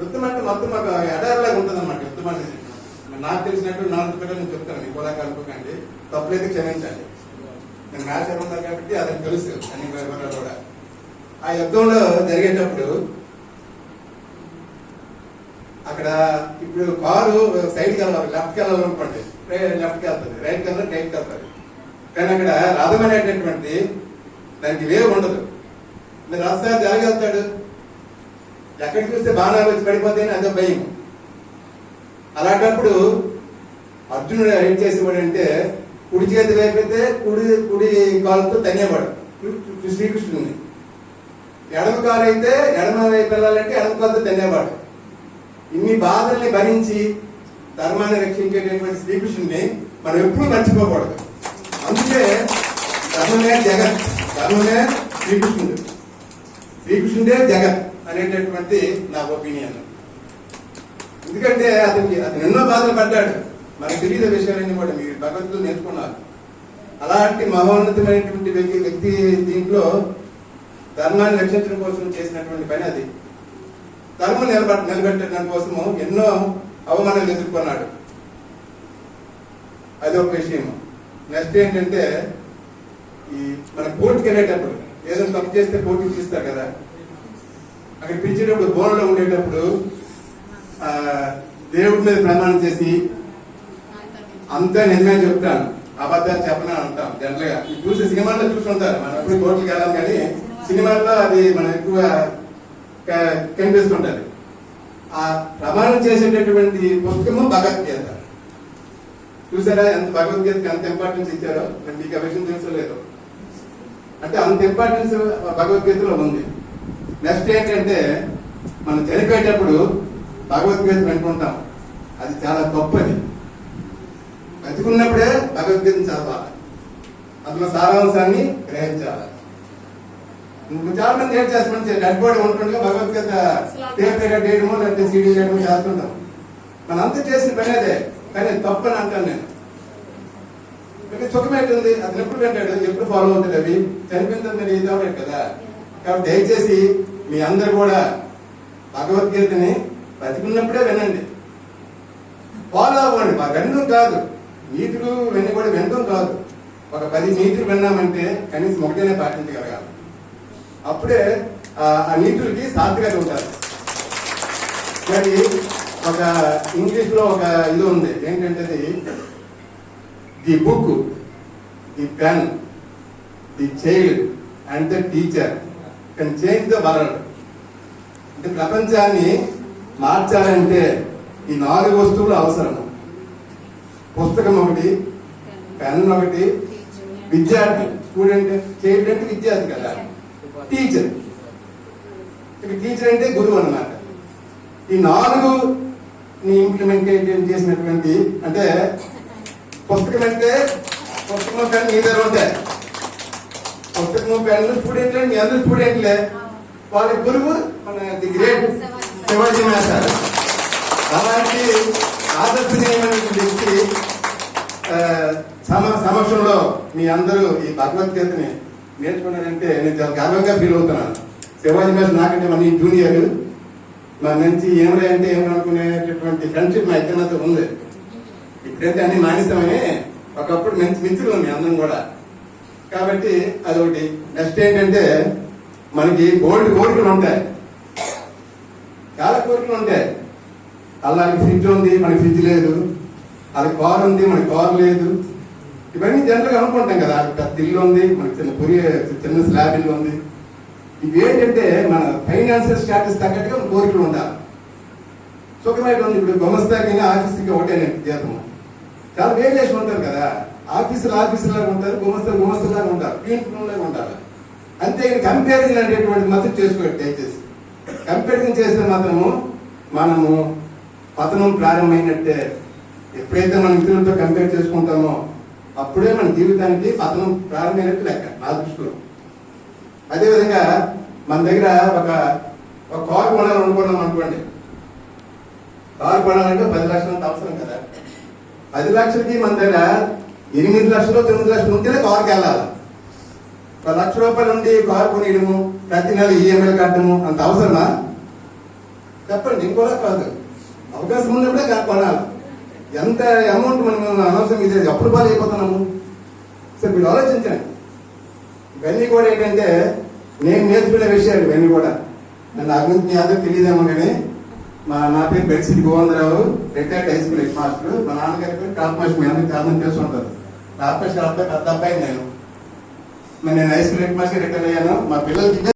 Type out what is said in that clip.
యుద్ధం అంటే మొత్తం మాకు ఎడారిలాగా ఉంటుంది అనమాట యుద్ధం అనేది నాకు తెలిసినట్టు నాలుగు పిల్లలు నేను చెప్తాను మీ కూడా కలుపుకోకండి తప్పులైతే క్షమించండి. నేను మ్యాచ్ ఉన్నారు కాబట్టి అతనికి తెలుసు అన్ని వివరాలు కూడా. ఆ యుద్ధంలో జరిగేటప్పుడు అక్కడ ఇప్పుడు కారు సైడ్కి వెళ్ళాలి లెఫ్ట్కి వెళ్ళాలనుకోండి లెఫ్ట్కి వెళ్తుంది రైట్కి వెళ్ళాలి రైట్కి వెళ్తుంది కానీ అక్కడ రథం అనేటటువంటి దానికి వేవ్ ఉండదు. మీరు రాష్ట్రాలు ఎలాగెళ్తాడు ఎక్కడ చూస్తే బాణాలు వచ్చి పడిపోతాయని అదే భయం. అలాంటప్పుడు అర్జునుడు ఏం చేసేవాడు అంటే కుడి చేతి లేకపోతే కుడి కుడి కాలుతో తన్నేవాడు. శ్రీకృష్ణుని. ఎడమ కాలు అయితే ఎడమ వైపు వెళ్ళాలంటే ఎడమ కాలుతో తన్నేవాడు. ఇన్ని బాధల్ని భరించి ధర్మాన్ని రక్షించేటటువంటి శ్రీకృష్ణుని మనం ఎప్పుడూ మర్చిపోకూడదు. అందుకే ధర్మమే జగత్ ధర్మమే శ్రీకృష్ణుడు. శ్రీకృష్ణుడే జగత్. అనేటటువంటి నా ఒపీనియన్. ఎందుకంటే అతనికి అతను ఎన్నో బాధలు పడ్డాడు. మనకు తెలియదు విషయాలన్నీ కూడా. మీరు భగవద్గీత నేర్చుకున్నారు. అలాంటి మహోన్నతమైనటువంటి వ్యక్తి వ్యక్తి దీంట్లో ధర్మాన్ని రక్షించడం కోసం చేసినటువంటి పని అది. ధర్మం నిలబెట్ట నిలబెట్టడం కోసము ఎన్నో అవమానాలు ఎదుర్కొన్నాడు. అది ఒక విషయం నెక్స్ట్ ఏంటంటే ఈ మన కోర్టుకి వెళ్ళేటప్పుడు ఏదో తప్పు చేస్తే కోర్టుకి తీస్తారు కదా. అక్కడ పిలిచేటప్పుడు బోర్డులో ఉండేటప్పుడు దేవుడి మీద ప్రమాణం చేసి అంతా నిజమే చెప్తాను. అబద్ధాలు చెప్పనని అంటాం జనరల్గా ఈ చూసి సినిమాల్లో చూస్తుంటారు. మనం ఎప్పుడు కోర్టుకి వెళ్ళాం కానీ సినిమాల్లో అది మనం ఎక్కువ కనిపిస్తుంటది. ఆ ప్రమాణం చేసేటటువంటి పుస్తకము భగవద్గీత. చూసారా ఎంత భగవద్గీతకి ఎంత ఇంపార్టెన్స్ ఇచ్చారో? మీకు ఆ విషయం తెలుసో అంటే అంత ఇంపార్టెన్స్ భగవద్గీతలో ఉంది. నెక్స్ట్ ఏంటంటే మనం చనిపోయేటప్పుడు భగవద్గీత వింటుంటాం. అది చాలా గొప్పది. బతికున్నప్పుడే భగవద్గీతను చదవాలి. అందులో సారాంశాన్ని గ్రహించాలి. చాలా మంది ఏం చేస్తామని డెడ్ బాడీ ఉంటుండగా భగవద్గీత తీర్థగా చేయడమో లేకపోతే సీడీ చేయడమో చేస్తుంటాం. మనం అంతా చేసిన పని అదే. కానీ తప్పు అని అంటాను నేను. అంటే సుఖమేంటుంది అతను ఎప్పుడు వింటాడు? ఎప్పుడు ఫాలో అవుతాడు అవి? చనిపోయిందని తర్వాత మీరు కదా. కాబట్టి దయచేసి మీ అందరు కూడా భగవద్గీతని బతికున్నప్పుడే వినండి. ఫాలో అవ్వండి. మా వినడం కాదు. నీతులు విని కూడా వినడం కాదు. ఒక పది నీతులు విన్నామంటే కనీసం ఒకటేనే పాటించగలగాలి. అప్పుడే ఆ నీతులకి సార్థకత ఉంటుంది మరి ఒక ఇంగ్లీష్లో ఒక ఇది ఉంది. ఏంటంటే అది? The book the pen the child and the teacher. Can change the world. అంటే ప్రపంచాన్ని మార్చాలంటే ఈ నాలుగు వస్తువులు అవసరం పుస్తకం ఒకటి పెన్ ఒకటి విద్యార్థి స్టూడెంట్ చైల్డ్ అంటే విద్యార్థి కదా. టీచర్. ఇక టీచర్ అంటే గురువు అన్నమాట. ఈ నాలుగు ఇంప్లిమెంటేషన్ చేసినటువంటి అంటే పుస్తకం అంటే పుస్తకం కానీ మీ దగ్గర ఉంటాయి. పుస్తకం పెన్ స్టూడెంట్లు మీ అందరు స్టూడెంట్లే వాళ్ళ గురువు మన ది గ్రేట్ శివాజీ మాస్టర్ అలాంటి ఆదర్శనీయమైన వ్యక్తి సమ సమక్షంలో మీ అందరూ ఈ భగవద్గీతని నేర్చుకున్నారంటే నేను చాలా గర్వంగా ఫీల్ అవుతున్నాను. శివాజీ మాస్టర్ నాకంటే మన జూనియర్ మా నుంచి ఏమరే అంటే ఏమనుకునేటటువంటి ఫ్రెండ్షిప్ మా ఇద్దరితో ఉంది. ఇప్పుడైతే అన్ని మానేస్తామని ఒకప్పుడు మంచి మిత్రులు మీ అందరం కూడా. కాబట్టి అదొకటి. నెక్స్ట్ ఏంటంటే మనకి గోల్డ్ కోరికలు ఉంటాయి. చాలా కోరికలు ఉంటాయి. అలాంటి ఫ్రిడ్జ్ ఉంది మనకి ఫ్రిడ్జ్ లేదు. వాళ్ళకి కార్ ఉంది మనకి కార్ లేదు. ఇవన్నీ జనరల్గా అనుకుంటాం కదా. పెద్ద ఇల్లు ఉంది మనకి చిన్న పురి చిన్న స్లాబ్ ఇల్లు ఉంది. ఇవి ఏంటంటే మన ఫైనాన్షియల్ స్టాటస్ తగ్గట్టుగా మన కోరికలు ఉండాలి. సుఖమైన ఇప్పుడు గుమస్తాకి ఆఫీస్కి ఒకటే జీతము చాలా వేరియేషన్ ఉంటారు కదా. ఆఫీసులు ఆఫీసులాగా ఉంటారు గుమస్తలు గుమస్తలాగా ఉంటారు పీంపులాగా ఉంటారు. అంతే కంపారిజన్ అనేటువంటి మాత్రం చేసుకోండి దయచేసి. కంపారిజన్ చేస్తే మాత్రము మనము పతనం ప్రారంభమైనట్టే. ఎప్పుడైతే మన ఇతరులతో కంపేర్ చేసుకుంటామో అప్పుడే మన జీవితానికి పతనం ప్రారంభమైనట్టు లెక్క నా దృష్టిలో. అదేవిధంగా మన దగ్గర ఒక ఒక కారు కొనాలని అనుకున్నాం అనుకోండి. కారు కొనాలంటే పది లక్షలంత అవసరం కదా. పది లక్షలకి మన దగ్గర ఎనిమిది లక్షలు తొమ్మిది లక్షలు ఉంటేనే కారుకి వెళ్ళాలి. ఒక లక్ష రూపాయలు ఉండి కారు కొనియడము ప్రతి నెల ఈఎంఐ కట్టడము అంత అవసరమా? చెప్పండి ఇంకోలా కాదు. అవకాశం ఉన్నప్పుడే కా- కొనాలి. ఎంత అమౌంట్ మనం అనవసరం ఇది ఎప్పుడు బాగా అయిపోతున్నాము. సరే మీరు ఆలోచించండి. ఇవన్నీ కూడా ఏంటంటే నేను నేర్చుకునే విషయాలు ఇవన్నీ కూడా. నన్ను నా గురించి మీ అందరికి తెలియదేమో కానీ మా నా పేరు బెడ్సిటి Govindarao retired high school headmaster మా నాన్నగారి పేరు టాప్ మాస్టర్. మీ అందరికి చాలా మంది ఉంటారు టాప్ మాస్టర్ అబ్బాయి పెద్ద అబ్బాయి నేను. మరి నేను high school head master retire అయ్యాను. మా పిల్లలకి